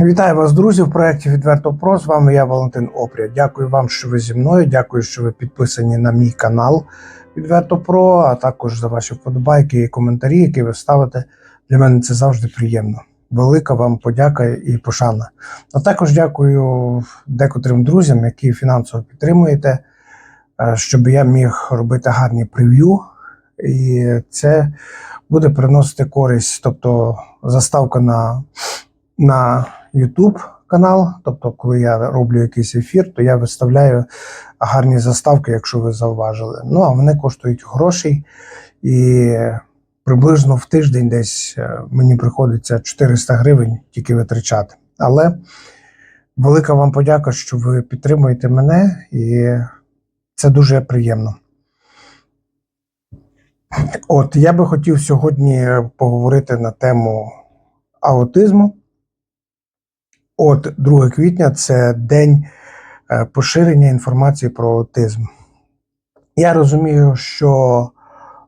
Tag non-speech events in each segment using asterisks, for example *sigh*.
Вітаю вас, друзі, в проєкті Відверто Про. З вами я, Валентин Опря. Дякую вам, що ви зі мною. Дякую, що ви підписані на мій канал Відверто Про, а також за ваші вподобайки і коментарі, які ви ставите. Для мене це завжди приємно. Велика вам подяка і пошана. А також дякую декотрим друзям, які фінансово підтримуєте, е, щоб я міг робити гарні прев'ю. І це буде приносити користь, тобто заставка на, на YouTube канал. Тобто, коли я роблю якийсь ефір, то я виставляю гарні заставки, якщо ви зауважили. Ну а вони коштують грошей, і приблизно в тиждень десь е, мені приходиться 400 гривень тільки витрачати. Але велика вам подяка, що ви підтримуєте мене, і це дуже приємно. От я би хотів сьогодні поговорити на тему аутизму. От 2 квітня це день е, поширення інформації про аутизм. Я розумію, що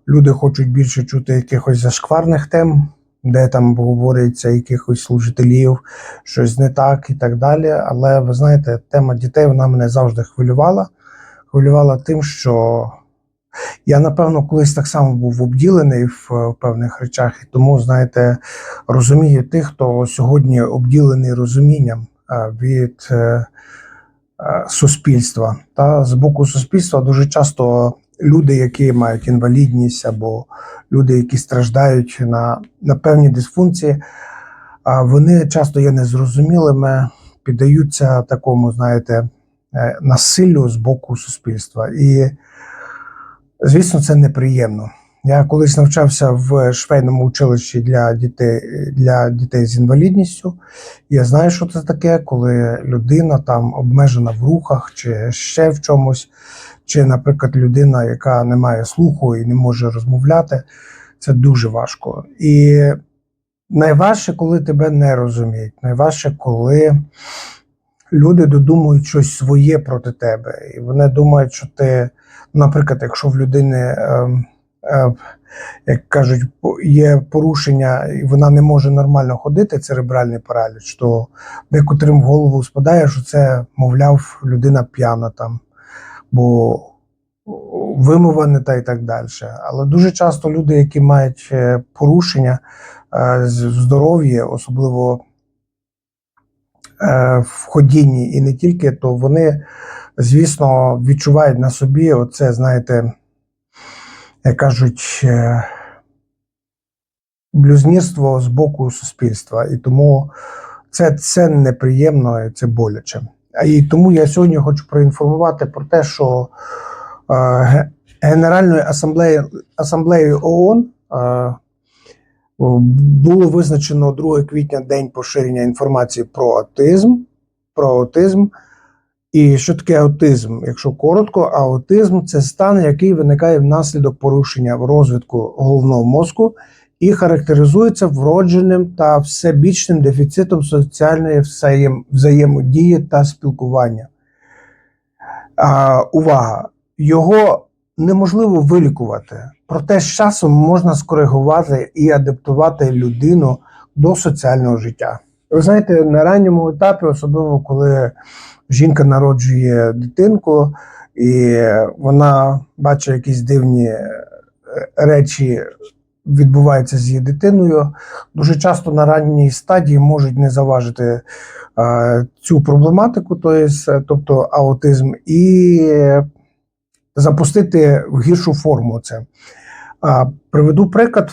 люди хочуть більше чути якихось зашкварних тем, де там говориться якихось служителів, щось не так і так далі. Але ви знаєте, тема дітей вона мене завжди хвилювала. Хвилювала тим, що я, напевно, колись так само був обділений в е, певних речах, і тому, знаєте, розумію тих, хто сьогодні обділений розумінням е, від е, суспільства. Та з боку суспільства дуже часто люди, які мають інвалідність, або люди, які страждають на, на певні дисфункції, вони часто є незрозумілими, піддаються такому, знаєте, насиллю з боку суспільства. І Звісно, це неприємно. Я колись навчався в швейному училищі для дітей для дітей з інвалідністю. Я знаю, що це таке, коли людина там обмежена в рухах чи ще в чомусь, чи, наприклад, людина, яка не має слуху і не може розмовляти. Це дуже важко. І найважче, коли тебе не розуміють. Найважче, коли люди додумують щось своє проти тебе, і вони думають, що ти. Наприклад, якщо в людини, е, е, як кажуть, є порушення, і вона не може нормально ходити, церебральний параліч, то декотрим в голову спадає, що це, мовляв, людина п'яна там, бо вимована та і так далі. Але дуже часто люди, які мають е, порушення е, з- в здоров'ї, особливо в ходінні, і не тільки, то вони звісно, відчувають на собі оце, знаєте, як кажуть, е, блюзнірство з боку суспільства. І тому це, це неприємно і це боляче. І тому я сьогодні хочу проінформувати про те, що е, Генеральною асамблеєю, асамблеєю ООН е, було визначено 2 квітня день поширення інформації про аутизм. Про аутизм. І що таке аутизм? Якщо коротко, аутизм це стан, який виникає внаслідок порушення в розвитку головного мозку і характеризується вродженим та всебічним дефіцитом соціальної взаєм- взаємодії та спілкування. А, увага! Його неможливо вилікувати, проте з часом можна скоригувати і адаптувати людину до соціального життя. Ви знаєте, на ранньому етапі, особливо коли жінка народжує дитинку, і вона бачить якісь дивні е, речі відбуваються з її дитиною. Дуже часто на ранній стадії можуть не заважити е, цю проблематику, е, тобто аутизм, і запустити в гіршу форму це. Приведу приклад,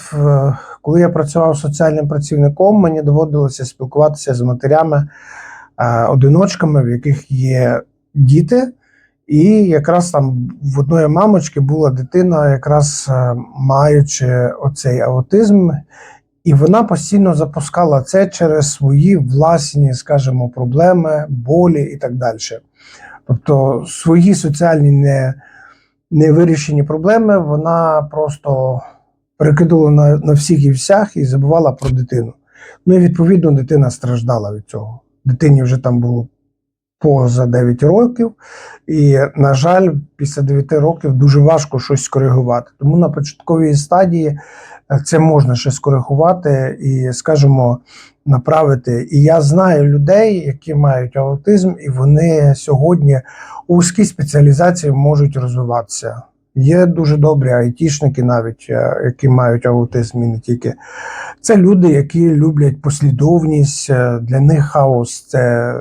коли я працював соціальним працівником, мені доводилося спілкуватися з матерями е, одиночками, в яких є діти. І якраз там в одної мамочки була дитина, якраз маючи оцей аутизм, і вона постійно запускала це через свої власні, скажімо, проблеми, болі і так далі. Тобто свої соціальні не, невирішені проблеми вона просто перекидувала на, на всіх і всях і забувала про дитину. Ну і відповідно дитина страждала від цього. Дитині вже там було поза 9 років, і, на жаль, після 9 років дуже важко щось скоригувати. Тому на початковій стадії е, це можна ще скоригувати і, скажімо, направити. І я знаю людей, які мають аутизм, і вони сьогодні у вузькій спеціалізації можуть розвиватися. Є дуже добрі айтішники, навіть е, які мають аутизм, і не тільки. Це люди, які люблять послідовність. е, Для них хаос це,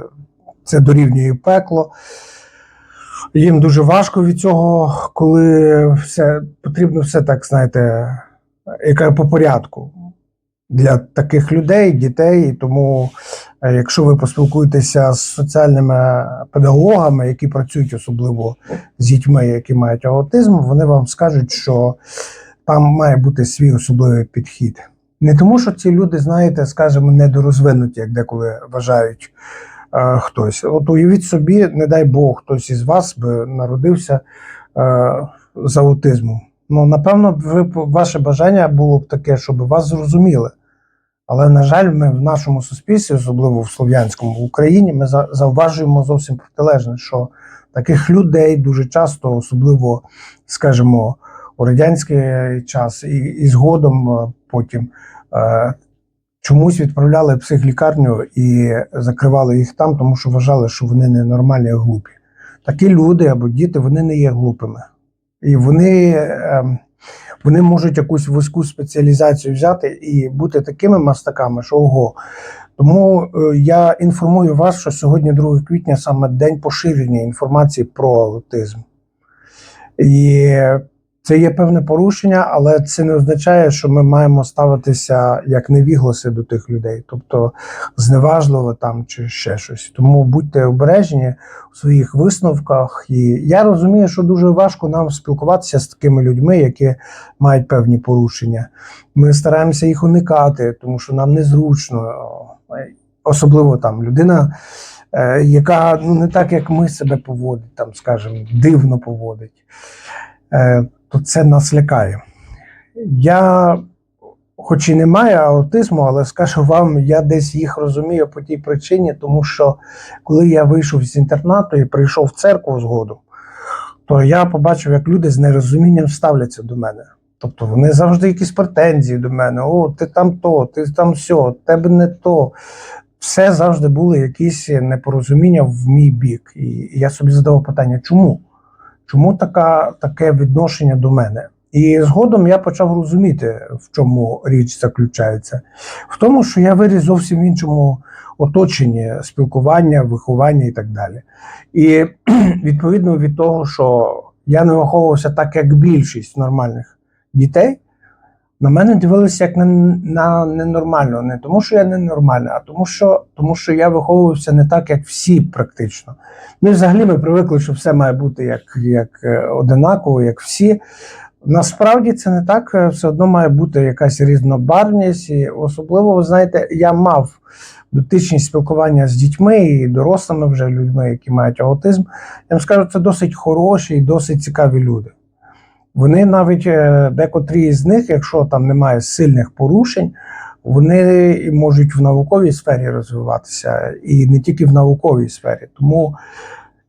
це дорівнює пекло. Їм дуже важко від цього, коли все потрібно все так, знаєте, яке по порядку для таких людей, дітей. Тому, е, якщо ви поспілкуєтеся з соціальними педагогами, які працюють особливо з дітьми, які мають аутизм, вони вам скажуть, що там має бути свій особливий підхід. Не тому, що ці люди, знаєте, скажімо, недорозвинуті, як деколи вважають е, хтось. От уявіть собі, не дай Бог, хтось із вас би народився е, з аутизмом. Ну, напевно, ви, ваше бажання було б таке, щоб вас зрозуміли. Але, на жаль, ми в нашому суспільстві, особливо в слов'янському в Україні, ми зауважуємо зовсім протилежне, що таких людей дуже часто, особливо, скажімо, у радянський час і, і згодом е, потім чомусь відправляли в психлікарню і закривали їх там, тому що вважали, що вони ненормальні, а глупі. Такі люди або діти вони не є глупими. І вони, ем, вони можуть якусь вузьку спеціалізацію взяти і бути такими мастаками, що ого. Тому е, я інформую вас, що сьогодні 2 квітня саме день поширення інформації про аутизм. І це є певне порушення, але це не означає, що ми маємо ставитися як невігласи до тих людей, тобто зневажливо там чи ще щось. Тому будьте обережні у своїх висновках. І я розумію, що дуже важко нам спілкуватися з такими людьми, які мають певні порушення. Ми стараємося їх уникати, тому що нам незручно, особливо там людина. е, Яка ну не так, як ми себе поводить, там, скажімо, дивно поводить, е, то це нас лякає. Я, хоч і не маю аутизму, але скажу вам, я десь їх розумію по тій причині, тому що коли я вийшов з інтернату і прийшов в церкву згодом, то я побачив, як люди з нерозумінням ставляться до мене. Тобто вони завжди якісь претензії до мене: о, ти там то, ти там сьо, тебе не то. Все завжди були якісь непорозуміння в мій бік. І я собі задавав питання, чому? Чому така, таке відношення до мене? І згодом я почав розуміти, в чому річ заключається. В тому, що я виріс зовсім в іншому оточенні спілкування, виховання і так далі. І *clears throat* відповідно від того, що я не виховувався так, як більшість нормальних дітей, на мене дивилися як на, на ненормального. Не тому, що я ненормальний, а тому, що, тому що я виховувався не так, як всі практично. Ну і взагалі ми привикли, що все має бути як, як е, одинаково, як всі. Насправді це не так, е, все одно має бути якась різнобарвність. І особливо, ви знаєте, я мав дотичність спілкування з дітьми і дорослими вже людьми, які мають аутизм. Я вам скажу, це досить хороші і досить цікаві люди. Вони навіть е, декотрі з них, якщо там немає сильних порушень, вони можуть в науковій сфері розвиватися, і не тільки в науковій сфері. Тому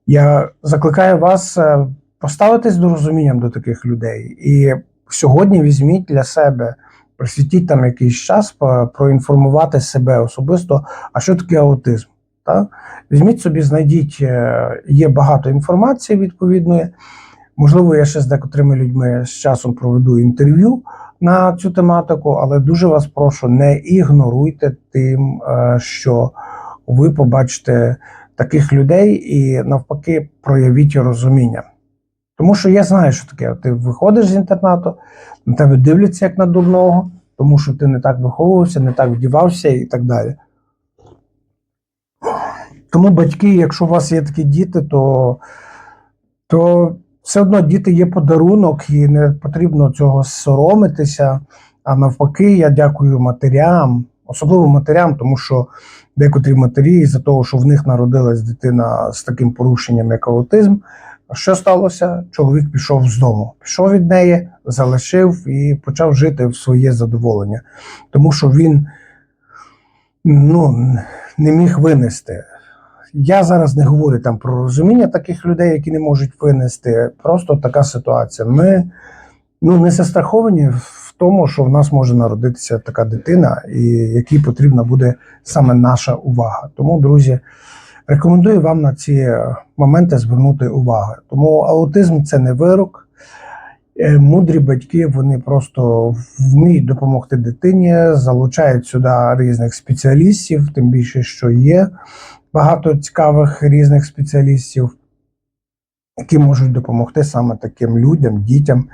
я закликаю вас е, поставитись з розумінням до таких людей. І сьогодні візьміть для себе, присвятіть там якийсь час, проінформувати себе особисто, а що таке аутизм. Так? Візьміть собі, знайдіть, е, є багато інформації відповідної. Можливо, я ще з декотрими людьми з часом проведу інтерв'ю на цю тематику, але дуже вас прошу, не ігноруйте тим, е, що ви побачите таких людей і навпаки проявіть розуміння. Тому що я знаю, що таке. Ти виходиш з інтернату, на тебе дивляться як на дурного, тому що ти не так виховувався, не так вдівався і так далі. Тому батьки, якщо у вас є такі діти, то, то все одно діти є подарунок, і не потрібно цього соромитися. А навпаки, я дякую матерям, особливо матерям, тому що декотрі матері, з-за того, що в них народилась дитина з таким порушенням, як аутизм, що сталося? Чоловік пішов з дому, пішов від неї, залишив і почав жити в своє задоволення, тому що він ну, не міг винести. Я зараз не говорю там про розуміння таких людей, які не можуть винести. Просто така ситуація. Ми ну, не застраховані в тому, що в нас може народитися така дитина, і якій потрібна буде саме наша увага. Тому, друзі, рекомендую вам на ці моменти звернути увагу. Тому аутизм це не вирок. Е, Мудрі батьки вони просто вміють допомогти дитині, залучають сюди різних спеціалістів, тим більше, що є багато цікавих різних спеціалістів, які можуть допомогти саме таким людям, дітям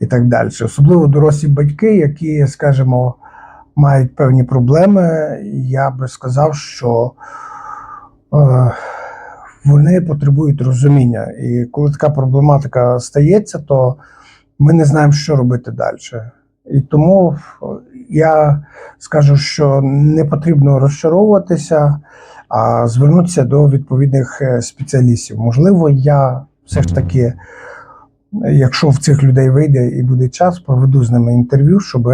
і так далі. Особливо дорослі батьки, які, скажімо, мають певні проблеми. Я би сказав, що е, вони потребують розуміння. І коли така проблематика стається, то ми не знаємо, що робити далі. І тому я скажу, що не потрібно розчаровуватися, звернутися до відповідних е, спеціалістів. Можливо, я все ж таки, е, якщо в цих людей вийде і буде час, проведу з ними інтерв'ю, щоб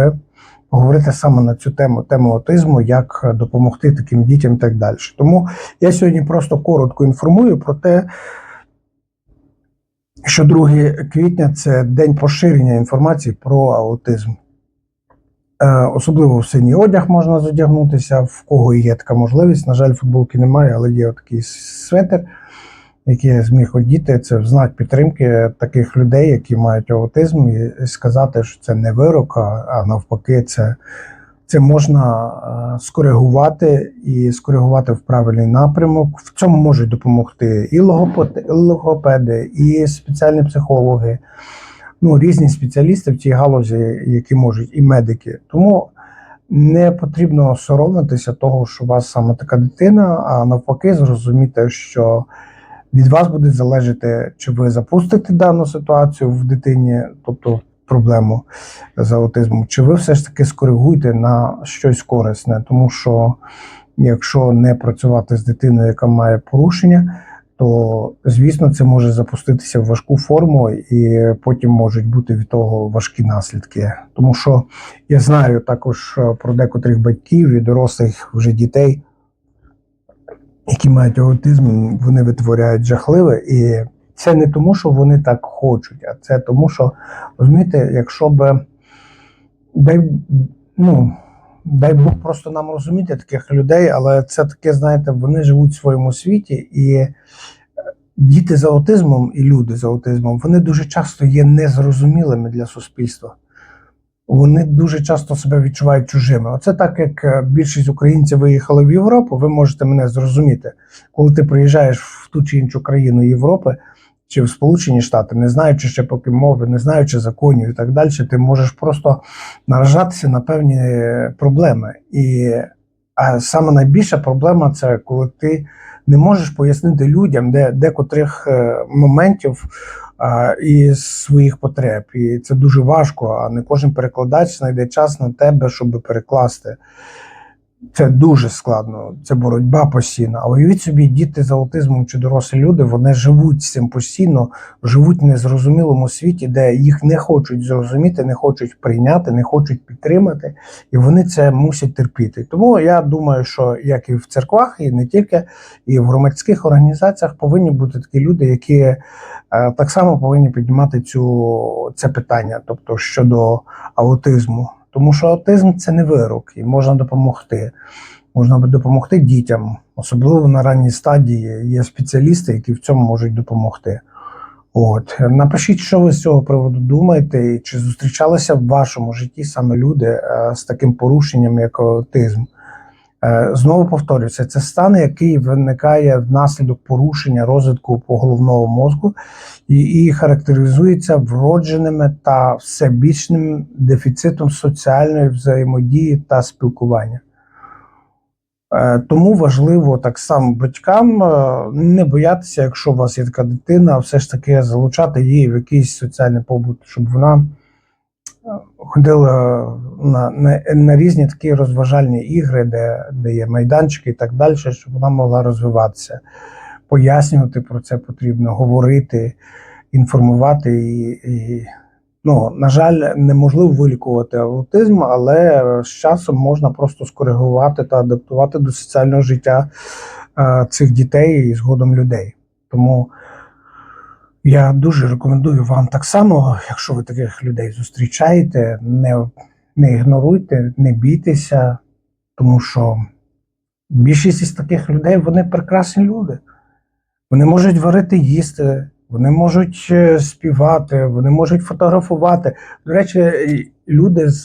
поговорити саме на цю тему, тему аутизму, як допомогти таким дітям і так далі. Тому я сьогодні просто коротко інформую про те, що 2 квітня це день поширення інформації про аутизм. Е, особливо в синій одяг можна задягнутися, в кого є така можливість. На жаль, футболки немає, але є такий светр, який я зміг одіти. Це в знак підтримки таких людей, які мають аутизм, і сказати, що це не вирок, а, навпаки, це, це можна е, скоригувати і скоригувати в правильний напрямок. В цьому можуть допомогти і логопеди, і спеціальні психологи ну, різні спеціалісти в цій галузі, які можуть, і медики. Тому не потрібно соромитися того, що у вас саме така дитина, а навпаки, зрозуміти, що від вас буде залежати, чи ви запустите дану ситуацію в дитині, тобто проблему з аутизмом, чи ви все ж таки скоригуєте на щось корисне, тому що якщо не працювати з дитиною, яка має порушення, то звісно це може запуститися в важку форму, і потім можуть бути від того важкі наслідки. Тому що я знаю також е, про декотрих батьків і дорослих вже дітей, які мають аутизм, вони витворяють жахливе, і це не тому, що вони так хочуть, а це тому, що розумієте, якщо б дай, ну, дай Бог просто нам розуміти таких людей, але це таке, знаєте, вони живуть в своєму світі, і е, діти з аутизмом і люди з аутизмом вони дуже часто є незрозумілими для суспільства. Вони дуже часто себе відчувають чужими. Оце так, як е, більшість українців виїхали в Європу, ви можете мене зрозуміти. Коли ти приїжджаєш в ту чи іншу країну Європи чи в Сполучені Штати, не знаючи ще поки мови, не знаючи законів і так далі, ти можеш просто наражатися на певні проблеми. І а саме найбільша проблема це коли ти не можеш пояснити людям, де декотрих е, моментів а, із своїх потреб. І це дуже важко, а не кожен перекладач знайде час на тебе, щоб перекласти. Це дуже складно, це боротьба постійна. А уявіть собі, діти з аутизмом чи дорослі люди, вони живуть з цим постійно, живуть в незрозумілому світі, де їх не хочуть зрозуміти, не хочуть прийняти, не хочуть підтримати, і вони це мусять терпіти. Тому я думаю, що як і в церквах, і не тільки, і в громадських організаціях повинні бути такі люди, які е, так само повинні піднімати цю це питання, тобто щодо аутизму. Тому що аутизм це не вирок, і можна допомогти. Можна допомогти дітям, особливо на ранній стадії. Є спеціалісти, які в цьому можуть допомогти. От напишіть, що ви з цього приводу думаєте, і чи зустрічалися в вашому житті саме люди е, з таким порушенням, як аутизм. Е, Знову повторюся, це стан, який виникає внаслідок порушення розвитку головного мозку і, і характеризується вродженими та всебічним дефіцитом соціальної взаємодії та спілкування. Е, Тому важливо так само батькам е, не боятися, якщо у вас є така дитина, все ж таки залучати її в якийсь соціальний побут, щоб вона ходила на, на, на різні такі розважальні ігри, де, де є майданчики і так далі, щоб вона могла розвиватися. Пояснювати про це потрібно, говорити, інформувати і, і Ну, на жаль, неможливо вилікувати аутизм, але з часом можна просто скоригувати та адаптувати до соціального життя е, цих дітей і згодом людей. Тому я дуже рекомендую вам так само, якщо ви таких людей зустрічаєте, не, не ігноруйте, не бійтеся, тому що більшість із таких людей вони прекрасні люди. Вони можуть варити їсти, вони можуть е, співати, вони можуть фотографувати. До речі, люди з,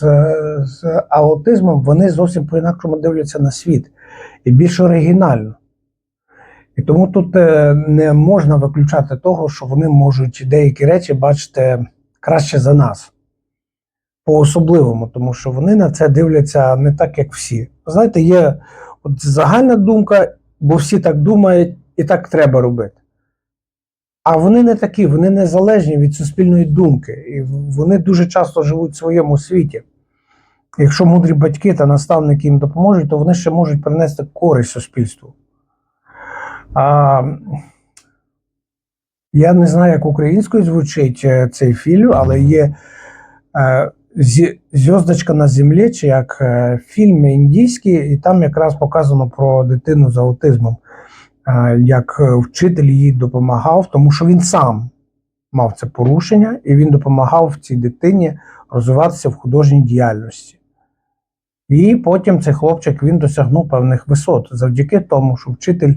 з аутизмом вони зовсім по-інакшому дивляться на світ і більш оригінально. І тому тут е, не можна виключати того, що вони можуть деякі речі бачити краще за нас. По-особливому, тому що вони на це дивляться не так, як всі. Знаєте, є от загальна думка, бо всі так думають, і так треба робити. А вони не такі, вони незалежні від суспільної думки, і вони дуже часто живуть в своєму світі. Якщо мудрі батьки та наставники їм допоможуть, то вони ще можуть принести користь суспільству. А, я не знаю, як українською звучить е, цей фільм, але є е, «Зі- на землі, чи як е, фільм індійський, і там якраз показано про дитину з аутизмом, е, як е, вчитель їй допомагав, тому що він сам мав це порушення, і він допомагав цій дитині розвиватися в художній діяльності. І потім цей хлопчик він досягнув певних висот завдяки тому, що вчитель,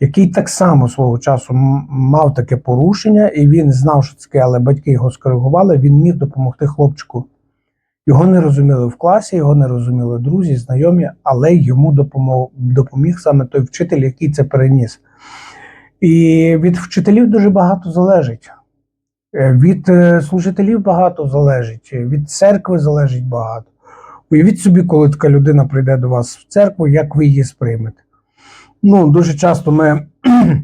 який так само свого часу мав таке порушення, і він знав, що це але батьки його скоригували, він міг допомогти хлопчику. Його не розуміли в класі, його не розуміли друзі, знайомі, але йому допомог, допоміг саме той вчитель, який це переніс. І від вчителів дуже багато залежить. Е, Від е, служителів багато залежить, е, від церкви залежить багато. Уявіть собі, коли така людина прийде до вас в церкву, як ви її сприймете. Ну, дуже часто ми *clears throat*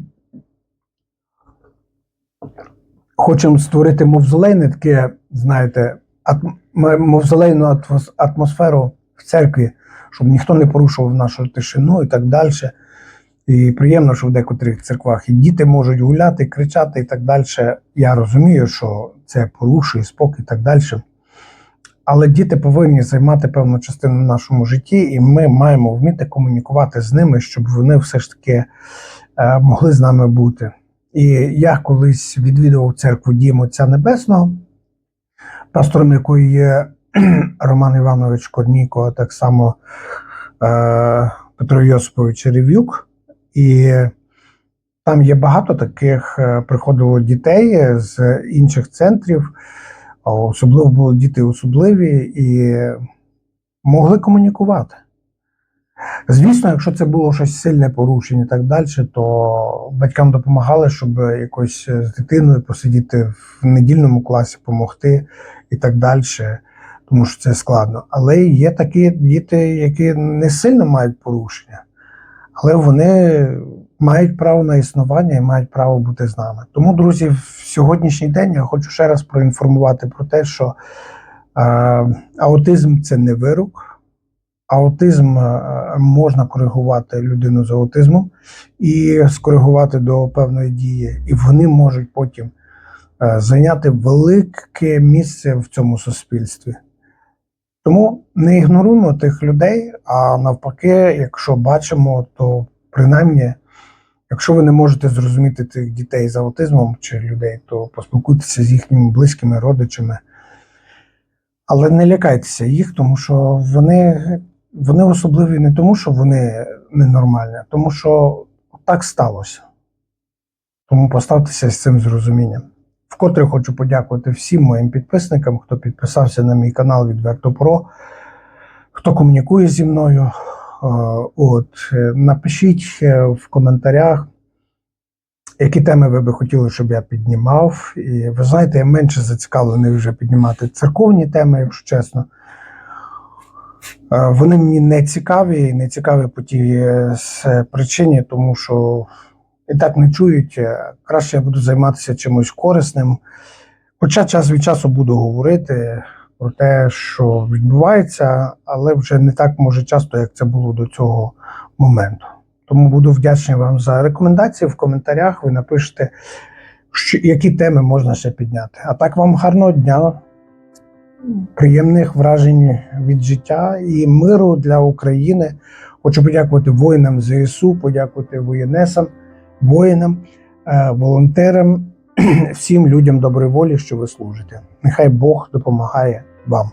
хочемо створити мавзолейне таке, знаєте, атм- м- мавзолейну атмос- атмосферу в церкві, щоб ніхто не порушував нашу тишину і так далі. І приємно, що в декотрих церквах і діти можуть гуляти, кричати і так далі. Я розумію, що це порушує спокій і так далі. Але діти повинні займати певну частину в нашому житті, і ми маємо вміти комунікувати з ними, щоб вони все ж таки е, могли з нами бути. І я колись відвідував церкву Дім Отця Небесного, пастором якої є *clears throat* Роман Іванович Корніко, а так само е, Петро Йосипович Ревюк. І там є багато таких, е, приходило дітей з інших центрів, особливо були діти особливі і могли комунікувати. Звісно, якщо це було щось сильне порушення і так далі, то батькам допомагали, щоб якось з дитиною посидіти в недільному класі, допомогти і так далі, тому що це складно. Але є такі діти, які не сильно мають порушення, але вони мають право на існування і мають право бути з нами. Тому, друзі, в сьогоднішній день я хочу ще раз проінформувати про те, що е, аутизм це не вирок. Аутизм е, можна коригувати людину з аутизмом і скоригувати до певної дії, і вони можуть потім е, зайняти велике місце в цьому суспільстві. Тому не ігноруємо тих людей, а навпаки, якщо бачимо, то принаймні, якщо ви не можете зрозуміти тих дітей з аутизмом чи людей, то поспілкуйтеся з їхніми близькими родичами. Але не лякайтеся їх, тому що вони, вони особливі не тому, що вони ненормальні, а тому що так сталося. Тому поставтеся з цим з розумінням. Вкотре хочу подякувати всім моїм підписникам, хто підписався на мій канал Відверто Про, хто комунікує зі мною. Е, От, е, напишіть в коментарях, які теми ви би хотіли, щоб я піднімав. І ви знаєте, я менше зацікавлений вже піднімати церковні теми, якщо чесно. Е, Вони мені не цікаві, не цікаві по тій е, причині, тому що і так не чують. Е, Краще я буду займатися чимось корисним. Хоча час від часу буду говорити про те, що відбувається, але вже не так може часто, як це було до цього моменту. Тому буду вдячний вам за рекомендації в коментарях. Ви напишете, які теми можна ще підняти. А так вам гарного дня, приємних вражень від життя і миру для України. Хочу подякувати воїнам ЗСУ, подякувати воєнесам, воїнам, е, волонтерам, *clears throat* всім людям доброї волі, що ви служите. Нехай Бог допомагає вам.